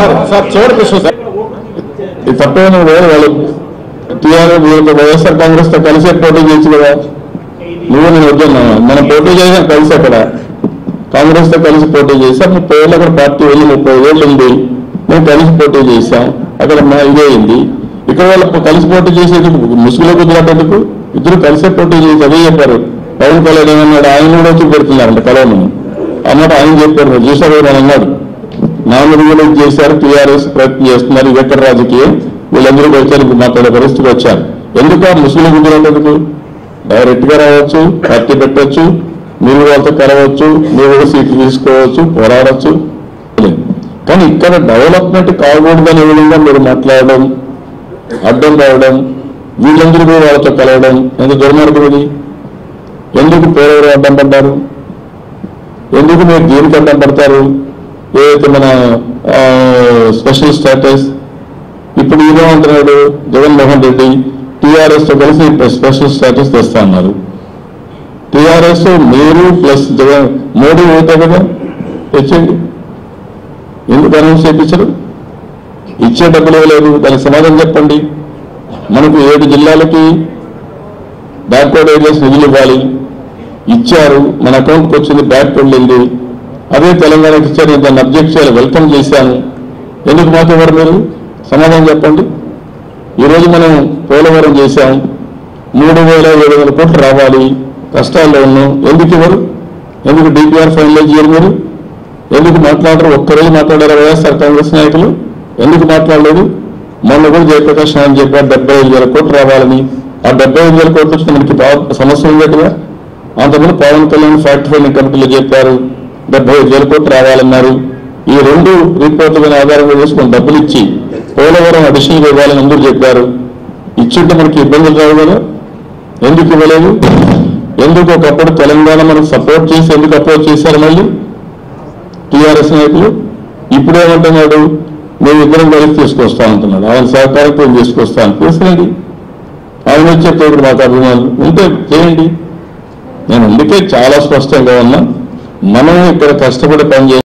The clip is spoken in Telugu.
సార్ సార్ చివరి ప్రశ్న సార్. ఈ తప్పేమో వేరు వాళ్ళు? టీఆర్ఎస్ వీళ్ళతో వైఎస్ఆర్ కాంగ్రెస్తో కలిసే పోటీ చేయొచ్చు కదా. నువ్వు నేను వద్దున్నా. మనం పోటీ చేసాం కలిసి అక్కడ. కాంగ్రెస్తో కలిసి పోటీ చేశాం ముప్పై ఏళ్ళు అక్కడ పార్టీ వెళ్ళి ముప్పై ఏళ్ళు ఉంది. మేము కలిసి పోటీ చేశాం. అక్కడ మా అయింది. ఇక్కడ వాళ్ళు కలిసి పోటీ చేసేందుకు ముసుగులో కుదిరేటందుకు ఇద్దరు కలిసే పోటీ చేసి అదే చెప్పారు. పవన్ కళ్యాణ్ ఏమన్నాడు? ఆయన కూడా వచ్చి పెడుతున్నారంట కళను అన్నట్టు ఆయన చెప్పారు. చూసారు ఆయన అన్నాడు. నామినీలు చేశారు టీఆర్ఎస్ ప్రయత్నం చేస్తున్నారు ఇది రాజకీయ రాజకీయం వీళ్ళందరూ వచ్చారు ఇప్పుడు మాట్లాడే పరిస్థితికి వచ్చారు. ఎందుకు ఆ ముస్లిం గుంజులందుకు డైరెక్ట్గా రావచ్చు పార్టీ పెట్టవచ్చు మీరు వాళ్ళతో కలవచ్చు మీరు కూడా సీట్లు తీసుకోవచ్చు పోరాడచ్చు. కానీ ఇక్కడ డెవలప్మెంట్ కాకూడదనే విధంగా మీరు మాట్లాడడం అడ్డం రావడం వీళ్ళందరూ కూడా వాళ్ళతో కలవడం ఎంత దుర్మార్గం ఇది? ఎందుకు పేరెవరు అడ్డం పడ్డారు? ఎందుకు మీరు దీనికి అడ్డం పడతారు? ఏదైతే మన స్పెషల్ స్టేటస్ ఇప్పుడు ఏమంటున్నాడు జగన్మోహన్ రెడ్డి టీఆర్ఎస్తో కలిసి స్పెషల్ స్టేటస్ తెస్తా అన్నారు. టీఆర్ఎస్ మీరు ప్లస్ జగన్ మోడీ అయితే కదా తెచ్చండి ఎందుకు అనౌన్స్ చేయించరు? ఇచ్చే డబ్బులు లేదు దానికి సమాధానం చెప్పండి. మనకు ఏడు జిల్లాలకి బ్యాక్వర్డ్ ఏరియాస్ నిధులు ఇవ్వాలి. ఇచ్చారు. మన అకౌంట్కి వచ్చింది బ్యాక్ వెళ్ళింది అదే తెలంగాణకి ఇచ్చారు నేను దాన్ని అబ్జెక్ట్ చేయాలి వెల్కమ్ చేశాను. ఎందుకు మాట్లాడారు మీరు? సమాధానం చెప్పండి. ఈరోజు మనం పోలవరం చేశాం. మూడు వేల ఏడు వందల కోట్లు రావాలి కష్టాల్లో ఉన్నాం. ఎందుకు ఇవ్వరు? ఎందుకు డిపిఆర్ ఫైనలైజ్ చేయరు మీరు? ఎందుకు మాట్లాడరు? ఒక్కరోజు మాట్లాడారు వైఎస్ఆర్ కాంగ్రెస్ నాయకులు? ఎందుకు మాట్లాడలేదు? మొన్న కూడా జయప్రకాష్ నారాయణ చెప్పారు డెబ్బై ఐదు వేల కోట్లు రావాలని. ఆ డెబ్బై ఐదు వేల కోట్లు వచ్చిన మనకి బాగా సమస్య ఉండేట్టుగా అంతకుముందు పవన్ కళ్యాణ్ ఫ్యాక్ట్ కంపెనీలో కమిటీలో చెప్పారు. డెబ్బై ఐదు వేల కోట్లు రావాలన్నారు. ఈ రెండు రిపోర్ట్ల మీద ఆధారంగా చేసుకుని డబ్బులు ఇచ్చి పోలవరం అడిషనల్ ఇవ్వాలని అందరూ చెప్పారు. ఇచ్చింటే మనకి ఇబ్బందులు రావు కదా. ఎందుకు ఇవ్వలేదు? ఎందుకు ఒకప్పుడు తెలంగాణ మనకు సపోర్ట్ చేసి ఎందుకు అపోజ్ చేశారు మళ్ళీ? టీఆర్ఎస్ నాయకులు? ఇప్పుడు ఏమంటున్నాడు? మేము ఇద్దరం కలిసి తీసుకొస్తా అంటున్నాడు. ఆయన సహకారంతో తీసుకొస్తాను తీసుకురండి ఆయన వచ్చే తోడు మాకు అభిమానులు. ఉంటే చేయండి. నేను అందుకే చాలా స్పష్టంగా ఉన్నా. మనం ఇక్కడ కష్టపడి పనిచేసి